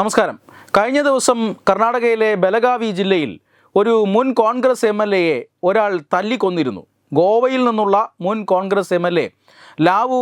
നമസ്കാരം. കഴിഞ്ഞ ദിവസം കർണാടകയിലെ ബലഗാവി ജില്ലയിൽ ഒരു മുൻ കോൺഗ്രസ് എം എൽ എയെ ഒരാൾ തല്ലിക്കൊന്നിരുന്നു. ഗോവയിൽ നിന്നുള്ള മുൻ Congress M L A Lavu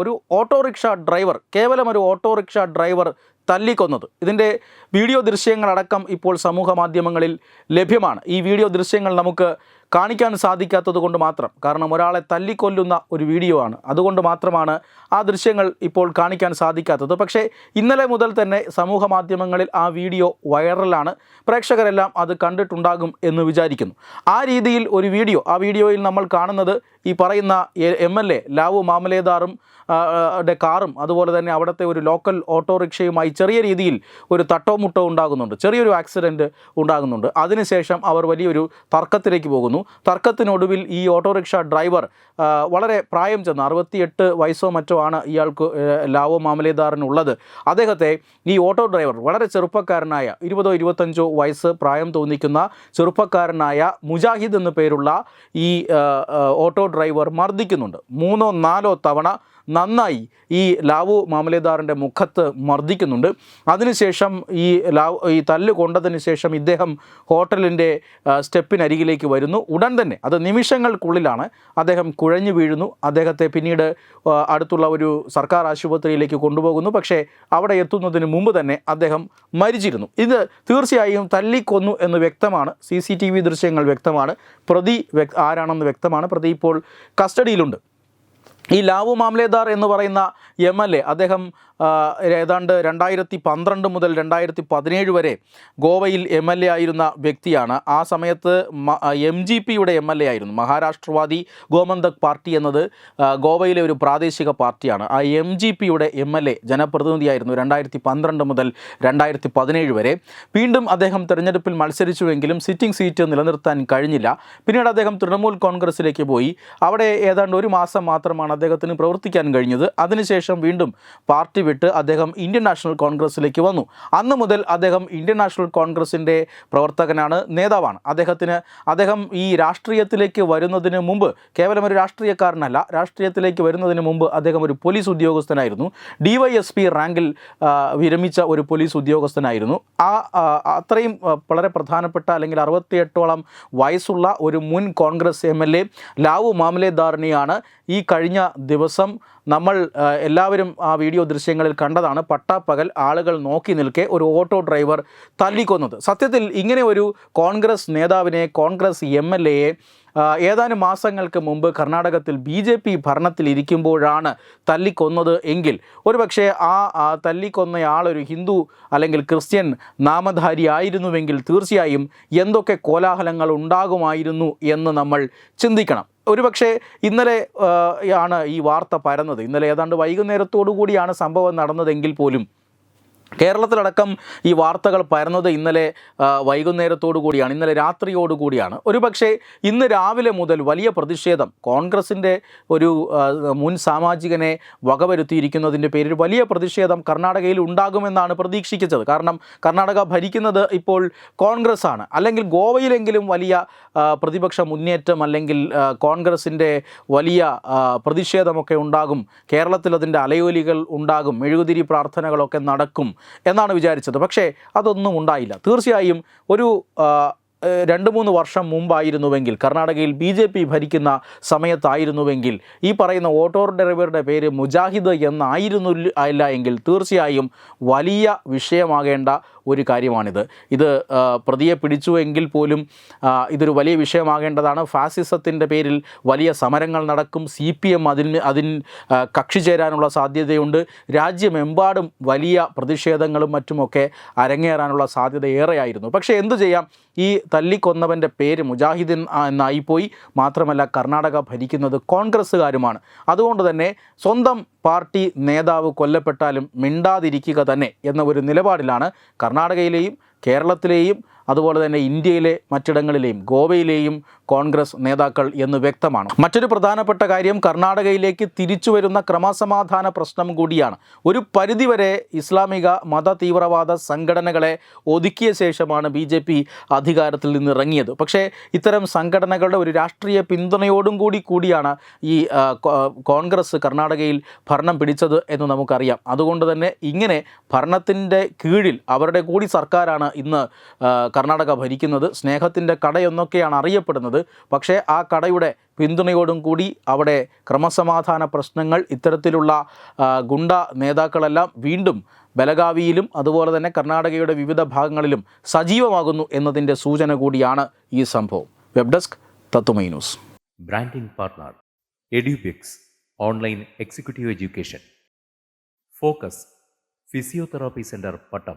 ഒരു ഓട്ടോറിക്ഷ ഡ്രൈവർ കേവലം ഒരു ഓട്ടോറിക്ഷ ഡ്രൈവർ തല്ലിക്കൊന്നത്. ഇതിന്റെ വീഡിയോ ദൃശ്യങ്ങളടക്കം ഇപ്പോൾ സമൂഹ മാധ്യമങ്ങളിൽ ലഭ്യമാണ്. ഈ വീഡിയോ ദൃശ്യങ്ങൾ നമുക്ക് കാണിക്കാൻ സാധിക്കാത്തത് കൊണ്ട് മാത്രം. കാരണം ഒരാളെ തല്ലിക്കൊല്ലുന്ന ഒരു വീഡിയോ ആണ്. അതുകൊണ്ട് മാത്രമാണ് ആ ദൃശ്യങ്ങൾ ഇപ്പോൾ കാണിക്കാൻ സാധിക്കാത്തത്. പക്ഷേ ഇന്നലെ മുതൽ തന്നെ സമൂഹ മാധ്യമങ്ങളിൽ ആ വീഡിയോ വൈറലാണ്. പ്രേക്ഷകരെല്ലാം അത് കണ്ടിട്ടുണ്ടാകും എന്ന് വിചാരിക്കുന്നു. ആ രീതിയിൽ ഒരു വീഡിയോ ആ വീഡിയോയിൽ നമ്മൾ കാണുന്നത് ഈ പറയുന്ന എം എൽ എ ലാവു മാമലേദാറും കാറും അതുപോലെ തന്നെ അവിടുത്തെ ഒരു ലോക്കൽ ഓട്ടോറിക്ഷയുമായി ചെറിയ രീതിയിൽ ഒരു തട്ടോ മുട്ടോ ഉണ്ടാകുന്നുണ്ട്. ചെറിയൊരു ആക്സിഡന്റ് ഉണ്ടാകുന്നുണ്ട്. അതിനുശേഷം അവർ വലിയൊരു തർക്കത്തിലേക്ക് പോകുന്നു. തർക്കത്തിനൊടുവിൽ ഈ ഓട്ടോറിക്ഷ ഡ്രൈവർ വളരെ പ്രായം ചെന്ന് അറുപത്തിയെട്ട് വയസ്സോ മറ്റോ ആണ് ഇയാൾക്ക് ലാവോ മാമലേദാറിനുള്ളത്. അദ്ദേഹത്തെ ഈ ഓട്ടോ ഡ്രൈവർ വളരെ ചെറുപ്പക്കാരനായ ഇരുപതോ ഇരുപത്തഞ്ചോ വയസ്സ് പ്രായം തോന്നിക്കുന്ന ചെറുപ്പക്കാരനായ മുജാഹിദ് എന്നു പേരുള്ള ഈ ഓട്ടോ ഡ്രൈവർ മർദ്ദിക്കുന്നുണ്ട്. മൂന്നോ നാലോ തവണ നന്നായി ഈ ലാവു മാമലേദാറിന്റെ മുഖത്ത് മർദ്ദിക്കുന്നുണ്ട്. അതിനുശേഷം ഈ ലാവ് ഈ തല്ല് കൊണ്ടതിന് ശേഷം ഇദ്ദേഹം ഹോട്ടലിന്റെ സ്റ്റെപ്പിനരികിലേക്ക് വരുന്നു. ഉടൻ തന്നെ അത് നിമിഷങ്ങൾക്കുള്ളിലാണ് അദ്ദേഹം കുഴഞ്ഞു വീഴുന്നു. അദ്ദേഹത്തെ പിന്നീട് അടുത്തുള്ള ഒരു സർക്കാർ ആശുപത്രിയിലേക്ക് കൊണ്ടുപോകുന്നു. പക്ഷേ അവിടെ എത്തുന്നതിന് മുമ്പ് തന്നെ അദ്ദേഹം മരിച്ചിരുന്നു. ഇത് തീർച്ചയായും തല്ലിക്കൊന്നു എന്ന് വ്യക്തമാണ്. സി സി ടി വി ദൃശ്യങ്ങൾ വ്യക്തമാണ്. പ്രതി ആരാണെന്ന് വ്യക്തമാണ്. പ്രതി ഇപ്പോൾ കസ്റ്റഡിയിലുണ്ട്. ഈ ലാവു മാംലേദാർ എന്ന് പറയുന്ന എം എൽ എ അദ്ദേഹം ഏതാണ്ട് രണ്ടായിരത്തി പന്ത്രണ്ട് മുതൽ രണ്ടായിരത്തി പതിനേഴ് വരെ ഗോവയിൽ എം എൽ എ ആയിരുന്ന വ്യക്തിയാണ്. ആ സമയത്ത് എം ജി പിയുടെ എം എൽ എ ആയിരുന്നു. മഹാരാഷ്ട്രവാദി ഗോമന്തക് പാർട്ടി എന്നത് ഗോവയിലെ ഒരു പ്രാദേശിക പാർട്ടിയാണ്. ആ എം ജി പിയുടെ എം എൽ എ ജനപ്രതിനിധിയായിരുന്നു രണ്ടായിരത്തി പന്ത്രണ്ട് മുതൽ രണ്ടായിരത്തി പതിനേഴ് വരെ. വീണ്ടും അദ്ദേഹം തെരഞ്ഞെടുപ്പിൽ മത്സരിച്ചുവെങ്കിലും സിറ്റിംഗ് സീറ്റ് നിലനിർത്താൻ കഴിഞ്ഞില്ല. പിന്നീട് അദ്ദേഹം തൃണമൂൽ കോൺഗ്രസിലേക്ക് പോയി. അവിടെ ഏതാണ്ട് ഒരു മാസം മാത്രമാണ് അദ്ദേഹത്തിന് പ്രവർത്തിക്കാൻ കഴിഞ്ഞത്. അതിനുശേഷം വീണ്ടും പാർട്ടി വിട്ട് അദ്ദേഹം ഇന്ത്യൻ നാഷണൽ കോൺഗ്രസിലേക്ക് വന്നു. അന്ന് മുതൽ അദ്ദേഹം ഇന്ത്യൻ നാഷണൽ കോൺഗ്രസിന്റെ പ്രവർത്തകനാണ് നേതാവാണ്. അദ്ദേഹത്തിന് അദ്ദേഹം ഈ രാഷ്ട്രീയത്തിലേക്ക് വരുന്നതിന് മുമ്പ് കേവലം ഒരു രാഷ്ട്രീയക്കാരനല്ല രാഷ്ട്രീയത്തിലേക്ക് വരുന്നതിന് മുമ്പ് അദ്ദേഹം ഒരു പോലീസ് ഉദ്യോഗസ്ഥനായിരുന്നു. ഡി വൈ എസ് പി റാങ്കിൽ വിരമിച്ച ഒരു പോലീസ് ഉദ്യോഗസ്ഥനായിരുന്നു. ആ, അത്രയും വളരെ പ്രധാനപ്പെട്ട അല്ലെങ്കിൽ അറുപത്തിയെട്ടോളം വയസ്സുള്ള ഒരു മുൻ Congress M L A Lavu മാമലേദാറിനെയാണ് ഈ കഴിഞ്ഞ ദിവസം നമ്മൾ എല്ലാവരും ആ വീഡിയോ ദൃശ്യങ്ങളിൽ കണ്ടതാണ് പട്ടാപ്പകൽ ആളുകൾ നോക്കി നിൽക്കെ ഒരു ഓട്ടോ ഡ്രൈവർ തല്ലിക്കൊന്നത്. സത്യത്തിൽ ഇങ്ങനെ ഒരു കോൺഗ്രസ് നേതാവിനെ കോൺഗ്രസ് എം എൽ എയെ ഏതാനും മാസങ്ങൾക്ക് മുമ്പ് കർണാടകത്തിൽ ബി ജെ പി ഭരണത്തിലിരിക്കുമ്പോഴാണ് തല്ലിക്കൊന്നത് എങ്കിൽ ഒരുപക്ഷെ ആ തല്ലിക്കൊന്നയാളൊരു ഹിന്ദു അല്ലെങ്കിൽ ക്രിസ്ത്യൻ നാമധാരി ആയിരുന്നുവെങ്കിൽ തീർച്ചയായും എന്തൊക്കെ കോലാഹലങ്ങൾ ഉണ്ടാകുമായിരുന്നു എന്ന് നമ്മൾ ചിന്തിക്കണം. ഒരുപക്ഷെ ഇന്നലെ ആണ് ഈ വാർത്ത പരന്നത്. ഇന്നലെ ഏതാണ്ട് വൈകുന്നേരത്തോടു കൂടിയാണ് സംഭവം നടന്നതെങ്കിൽ പോലും കേരളത്തിലടക്കം ഈ വാർത്തകൾ പരന്നത് ഇന്നലെ വൈകുന്നേരത്തോടു കൂടിയാണ് ഇന്നലെ രാത്രിയോടു കൂടിയാണ്. ഒരുപക്ഷെ ഇന്ന് രാവിലെ മുതൽ വലിയ പ്രതിഷേധം കോൺഗ്രസിന്റെ ഒരു മുൻ സാമാജികനെ വകവരുത്തിയിരിക്കുന്നതിന്റെ പേരിൽ വലിയ പ്രതിഷേധം കർണാടകയിൽ ഉണ്ടാകുമെന്നാണ് പ്രതീക്ഷിച്ചത് കാരണം കർണാടക ഭരിക്കുന്നത് ഇപ്പോൾ കോൺഗ്രസ് ആണ് അല്ലെങ്കിൽ ഗോവയിലെങ്കിലും വലിയ പ്രതിപക്ഷ മുന്നേറ്റം അല്ലെങ്കിൽ കോൺഗ്രസിന്റെ വലിയ പ്രതിഷേധമൊക്കെ ഉണ്ടാകും. കേരളത്തിൽ അതിന്റെ അലയോലികൾ ഉണ്ടാകും. മെഴുകുതിരി പ്രാർത്ഥനകളൊക്കെ നടക്കും. എന്നാണ് വിചാരിച്ചത്. പക്ഷേ അതൊന്നും ഉണ്ടായില്ല. തീർച്ചയായും ഒരു രണ്ട് മൂന്ന് വർഷം മുമ്പായിരുന്നുവെങ്കിൽ കർണാടകയിൽ ബി ജെ പി ഭരിക്കുന്ന സമയത്തായിരുന്നുവെങ്കിൽ ഈ പറയുന്ന ഓട്ടോ ഡ്രൈവറുടെ പേര് മുജാഹിദ് എന്നായിരുന്നു അല്ല എങ്കിൽ തീർച്ചയായും വലിയ വിഷയമാകേണ്ട ഒരു കാര്യമാണിത്. ഇത് പ്രതിയെ പിടിച്ചുവെങ്കിൽ പോലും ഇതൊരു വലിയ വിഷയമാകേണ്ടതാണ്. ഫാസിസത്തിന്റെ പേരിൽ വലിയ സമരങ്ങൾ നടക്കും. സി പി എം അതിന് അതിന് കക്ഷി ചേരാനുള്ള സാധ്യതയുണ്ട്. രാജ്യമെമ്പാടും വലിയ പ്രതിഷേധങ്ങളും മറ്റുമൊക്കെ അരങ്ങേറാനുള്ള സാധ്യത ഏറെയായിരുന്നു. പക്ഷേ എന്തു ചെയ്യാം? ഈ തല്ലിക്കൊന്നവന്റെ പേര് മുജാഹിദിൻ എന്നായിപ്പോയി. മാത്രമല്ല കർണാടക ഭരിക്കുന്നത് കോൺഗ്രസ്സുകാരുമാണ്. അതുകൊണ്ട് തന്നെ സ്വന്തം പാർട്ടി നേതാവ് കൊല്ലപ്പെട്ടാലും മിണ്ടാതിരിക്കുക തന്നെ എന്ന ഒരു നിലപാടിലാണ് കർണാടകയിലെയും കേരളത്തിലെയും അതുപോലെ തന്നെ ഇന്ത്യയിലെ മറ്റിടങ്ങളിലെയും ഗോവയിലെയും കോൺഗ്രസ് നേതാക്കൾ എന്ന് വ്യക്തമാണ്. മറ്റൊരു പ്രധാനപ്പെട്ട കാര്യം കർണാടകയിലേക്ക് തിരിച്ചു വരുന്ന ക്രമസമാധാന പ്രശ്നം കൂടിയാണ്. ഒരു പരിധിവരെ ഇസ്ലാമിക മത തീവ്രവാദ സംഘടനകളെ ഒതുക്കിയ ശേഷമാണ് ബി ജെ പി അധികാരത്തിൽ നിന്ന് ഇറങ്ങിയത് പക്ഷേ ഇത്തരം സംഘടനകളുടെ ഒരു രാഷ്ട്രീയ പിന്തുണയോടും കൂടി കൂടിയാണ് ഈ കോൺഗ്രസ് കർണാടകയിൽ ഭരണം പിടിച്ചത് എന്ന് നമുക്കറിയാം. അതുകൊണ്ട് തന്നെ ഇങ്ങനെ ഭരണത്തിന്റെ കീഴിൽ അവരുടെ കൂടി സർക്കാരാണ് ഇന്ന് കർണാടക ഭരിക്കുന്നത് സ്നേഹത്തിന്റെ കടയെന്നൊക്കെയാണ് അറിയപ്പെടുന്നത്. പക്ഷേ ആ കടയുടെ പിന്തുണയോടും കൂടി അവിടെ ക്രമസമാധാന പ്രശ്നങ്ങൾ ഇത്തരത്തിലുള്ള ഗുണ്ട നേതാക്കളെല്ലാം വീണ്ടും ബലഗാവിയിലും അതുപോലെ തന്നെ കർണാടകയുടെ വിവിധ ഭാഗങ്ങളിലും സജീവമാകുന്നു എന്നതിന്റെ സൂചന കൂടിയാണ് ഈ സംഭവം. വെബ് ഡെസ്ക് തത്തുമൈ news. Branding partner Edubix online executive education. Focus physiotherapy centre Pattom.